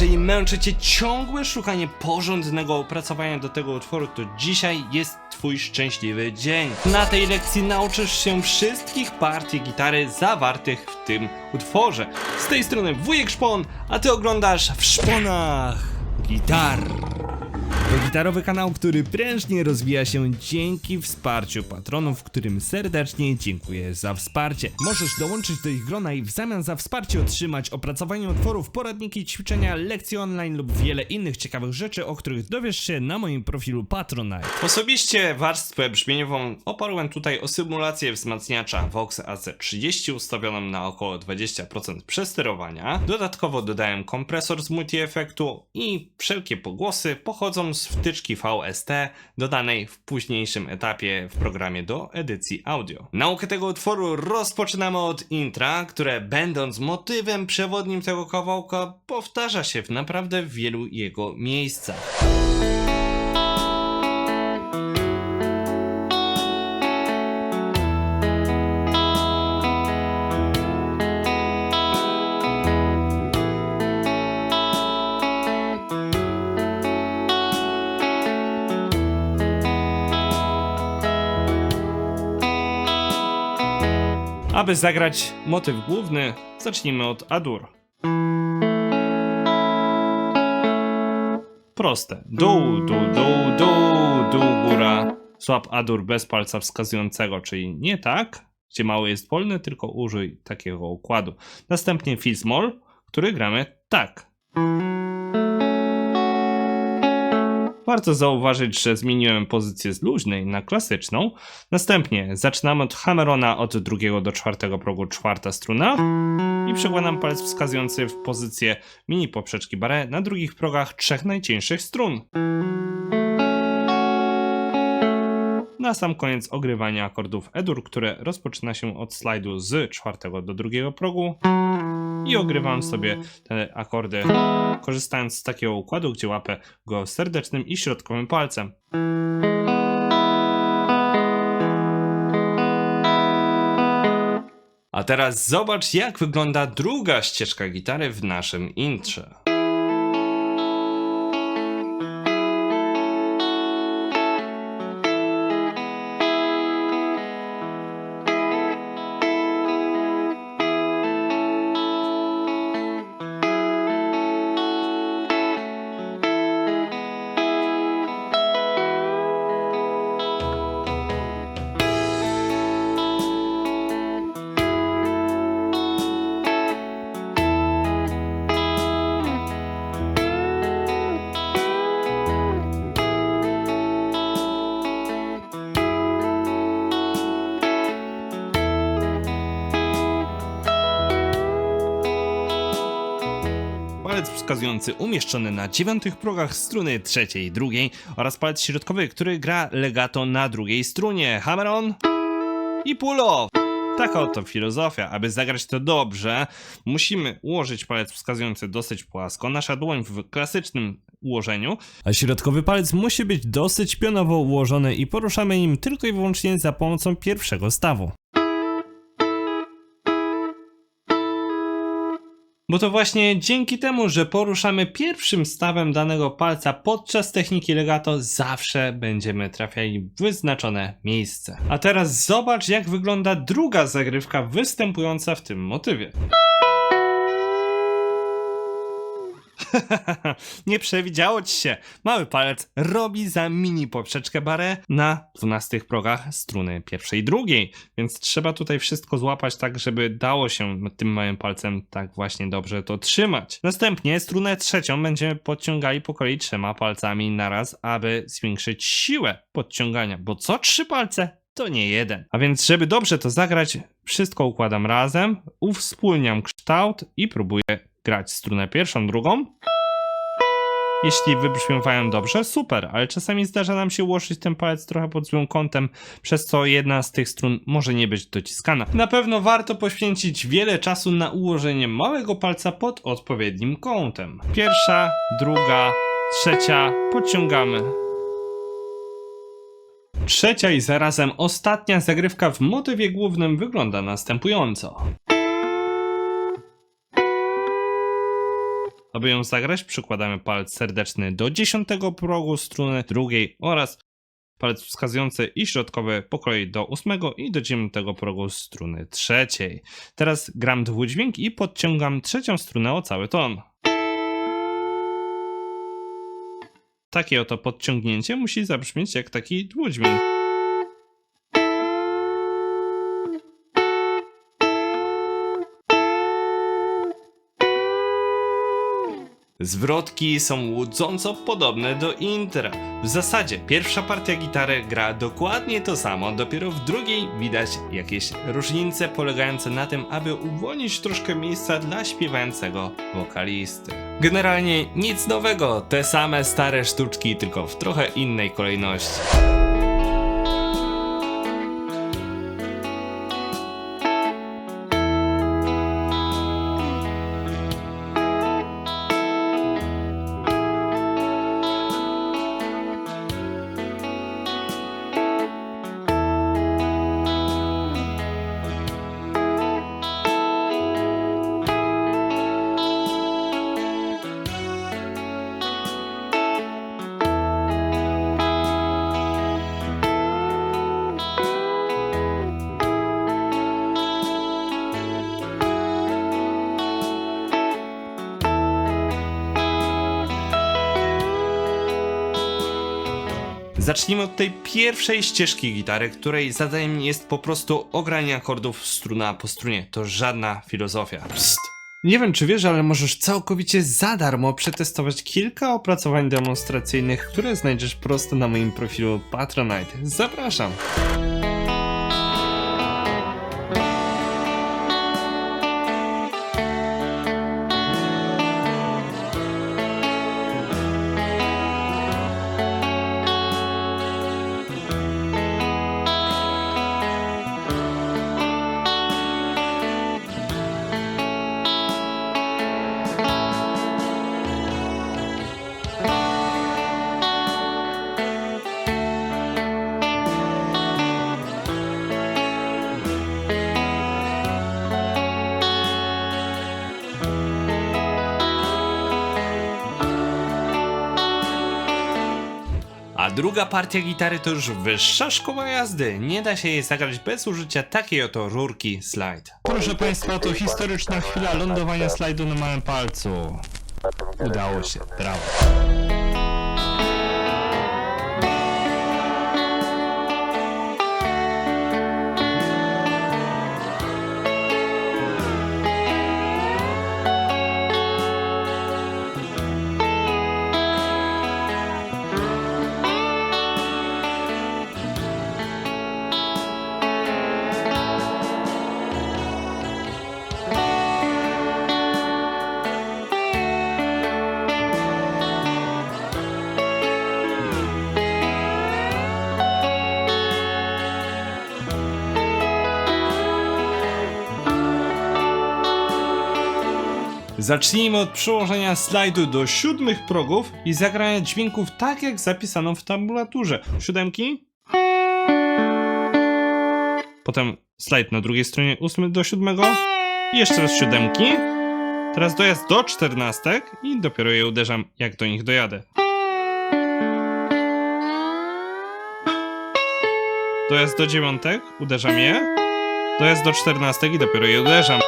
jeżeli męczy cię ciągłe szukanie porządnego opracowania do tego utworu, to dzisiaj jest twój szczęśliwy dzień. Na tej lekcji nauczysz się wszystkich partii gitary zawartych w tym utworze. Z tej strony wujek Szpon, a ty oglądasz w szponach gitar. To gitarowy kanał, który prężnie rozwija się dzięki wsparciu patronów, którym serdecznie dziękuję za wsparcie. Możesz dołączyć do ich grona i w zamian za wsparcie otrzymać opracowanie utworów, poradniki, ćwiczenia, lekcje online lub wiele innych ciekawych rzeczy, o których dowiesz się na moim profilu Patronite. Osobiście warstwę brzmieniową oparłem tutaj o symulację wzmacniacza Vox AC30 ustawioną na około 20% przesterowania. Dodatkowo dodałem kompresor z multi-efektu i wszelkie pogłosy pochodzą z wtyczki VST dodanej w późniejszym etapie w programie do edycji audio. Naukę tego utworu rozpoczynamy od intra, które będąc motywem przewodnim tego kawałka powtarza się w naprawdę wielu jego miejscach. Aby zagrać motyw główny, zacznijmy od Adur. Proste. Dół, dół, dół, dół, dół, góra. Słab Adur bez palca wskazującego, czyli nie tak, gdzie mały jest wolny, tylko użyj takiego układu. Następnie Fi small, który gramy tak. Warto zauważyć, że zmieniłem pozycję z luźnej na klasyczną. Następnie zaczynamy od Hammerona od drugiego do czwartego progu czwarta struna i przekładam palec wskazujący w pozycję mini poprzeczki barre na drugich progach trzech najcieńszych strun. Na sam koniec ogrywania akordów E-dur, które rozpoczyna się od slajdu z czwartego do drugiego progu i ogrywam sobie te akordy korzystając z takiego układu, gdzie łapę go serdecznym i środkowym palcem. A teraz zobacz, jak wygląda druga ścieżka gitary w naszym intrze. Wskazujący umieszczony na dziewiątych progach struny trzeciej i drugiej oraz palec środkowy, który gra legato na drugiej strunie. Hammer on i pull off. Taka oto filozofia. Aby zagrać to dobrze, musimy ułożyć palec wskazujący dosyć płasko, nasza dłoń w klasycznym ułożeniu, a środkowy palec musi być dosyć pionowo ułożony i poruszamy nim tylko i wyłącznie za pomocą pierwszego stawu. Bo to właśnie dzięki temu, że poruszamy pierwszym stawem danego palca podczas techniki legato, zawsze będziemy trafiali w wyznaczone miejsce. A teraz zobacz, jak wygląda druga zagrywka występująca w tym motywie. Nie przewidziało ci się. Mały palec robi za mini poprzeczkę barę na 12 progach struny pierwszej i drugiej, więc trzeba tutaj wszystko złapać tak, żeby dało się tym małym palcem tak właśnie dobrze to trzymać. Następnie strunę trzecią będziemy podciągali po kolei trzema palcami naraz, aby zwiększyć siłę podciągania, bo co trzy palce to nie jeden. A więc, żeby dobrze to zagrać, wszystko układam razem, uwspólniam kształt i próbuję grać strunę pierwszą, drugą. Jeśli wybrzmiewają dobrze, super, ale czasami zdarza nam się ułożyć ten palec trochę pod złym kątem, przez co jedna z tych strun może nie być dociskana. Na pewno warto poświęcić wiele czasu na ułożenie małego palca pod odpowiednim kątem. Pierwsza, druga, trzecia, podciągamy. Trzecia i zarazem ostatnia zagrywka w motywie głównym wygląda następująco. Aby ją zagrać, przykładamy palec serdeczny do dziesiątego progu struny drugiej oraz palec wskazujący i środkowy po do ósmego i do dziewiątego progu struny trzeciej. Teraz gram dwudźwięk i podciągam trzecią strunę o cały ton. Takie oto podciągnięcie musi zabrzmieć jak taki dwudźwięk. Zwrotki są łudząco podobne do intra. W zasadzie pierwsza partia gitary gra dokładnie to samo, dopiero w drugiej widać jakieś różnice polegające na tym, aby uwolnić troszkę miejsca dla śpiewającego wokalisty. Generalnie nic nowego, te same stare sztuczki, tylko w trochę innej kolejności. Zacznijmy od tej pierwszej ścieżki gitary, której zadaniem jest po prostu ogranie akordów struna po strunie. To żadna filozofia. Psst. Nie wiem czy wiesz, ale możesz całkowicie za darmo przetestować kilka opracowań demonstracyjnych, które znajdziesz prosto na moim profilu Patronite. Zapraszam! Druga partia gitary to już wyższa szkoła jazdy. Nie da się jej zagrać bez użycia takiej oto rurki slide. Proszę Państwa, to historyczna chwila lądowania slajdu na małym palcu. Udało się, brawo. Zacznijmy od przełożenia slajdu do siódmych progów i zagrania dźwięków tak jak zapisano w tabulaturze. Siódemki. Potem slajd na drugiej stronie ósmy do siódmego. I jeszcze raz siódemki. Teraz dojazd do czternastek i dopiero je uderzam jak do nich dojadę. Dojazd do dziewiątek, uderzam je. Dojazd do czternastek i dopiero je uderzam.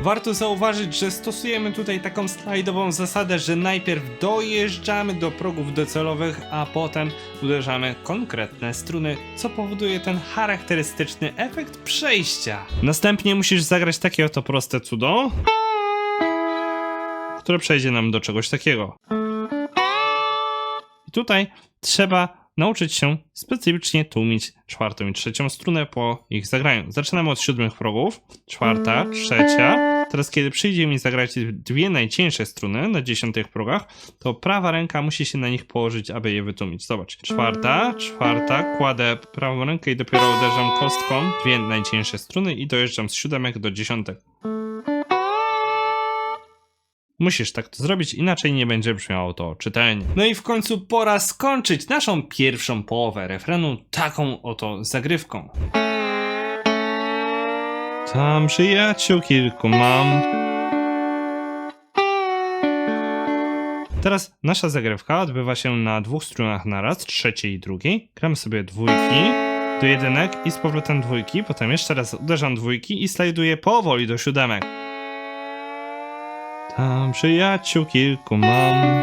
Warto zauważyć, że stosujemy tutaj taką slajdową zasadę, że najpierw dojeżdżamy do progów docelowych, a potem uderzamy konkretne struny, co powoduje ten charakterystyczny efekt przejścia. Następnie musisz zagrać takie oto proste cudo, które przejdzie nam do czegoś takiego. I tutaj trzeba nauczyć się specyficznie tłumić czwartą i trzecią strunę po ich zagraniu. Zaczynamy od siódmych progów. Czwarta, trzecia. Teraz kiedy przyjdzie mi zagrać dwie najcieńsze struny na dziesiątych progach, to prawa ręka musi się na nich położyć, aby je wytłumić. Zobacz. Czwarta, czwarta, kładę prawą rękę i dopiero uderzam kostką dwie najcieńsze struny i dojeżdżam z siódemek do dziesiątek. Musisz tak to zrobić, inaczej nie będzie brzmiało to czytelnie. No i w końcu pora skończyć naszą pierwszą połowę refrenu taką oto zagrywką. Tam przyjaciół kilku mam. Teraz nasza zagrywka odbywa się na dwóch strunach naraz, trzeciej i drugiej. Gramy sobie dwójki do jedynek i z powrotem dwójki, potem jeszcze raz uderzam dwójki i slajduję powoli do siódemek. Tam przyjaciół kilku mam.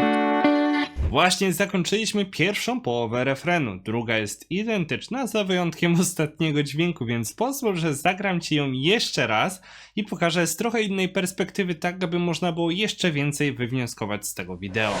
Właśnie zakończyliśmy pierwszą połowę refrenu. Druga jest identyczna, za wyjątkiem ostatniego dźwięku, więc pozwól, że zagram ci ją jeszcze raz i pokażę z trochę innej perspektywy, tak aby można było jeszcze więcej wywnioskować z tego wideo.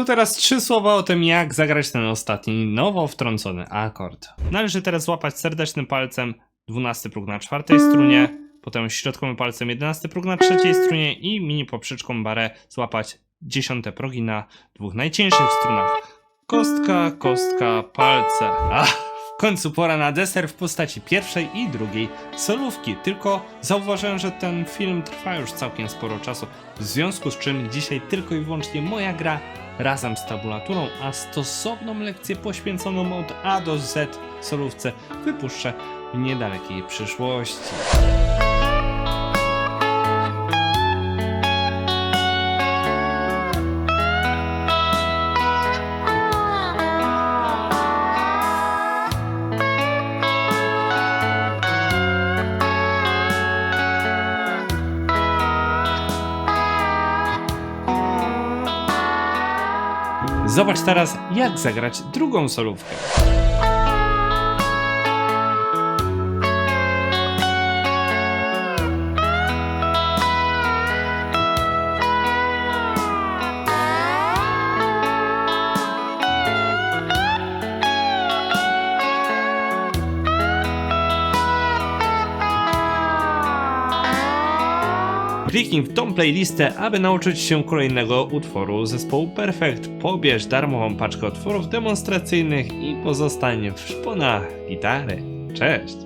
Tu teraz trzy słowa o tym, jak zagrać ten ostatni, nowo wtrącony akord. Należy teraz złapać serdecznym palcem 12 próg na czwartej strunie, potem środkowym palcem 11 próg na trzeciej strunie i mini poprzeczką barę złapać dziesiąte progi na dwóch najcieńszych strunach. Kostka, kostka, palce. Ach, końcu pora na deser w postaci pierwszej i drugiej solówki. Tylko zauważyłem, że ten film trwa już całkiem sporo czasu, w związku z czym dzisiaj tylko i wyłącznie moja gra razem z tabulaturą, a stosowną lekcję poświęconą od A do Z solówce wypuszczę w niedalekiej przyszłości. Zobacz teraz, jak zagrać drugą solówkę. Kliknij w tą playlistę, aby nauczyć się kolejnego utworu zespołu Perfect. Pobierz darmową paczkę utworów demonstracyjnych i pozostań w szponach gitary. Cześć!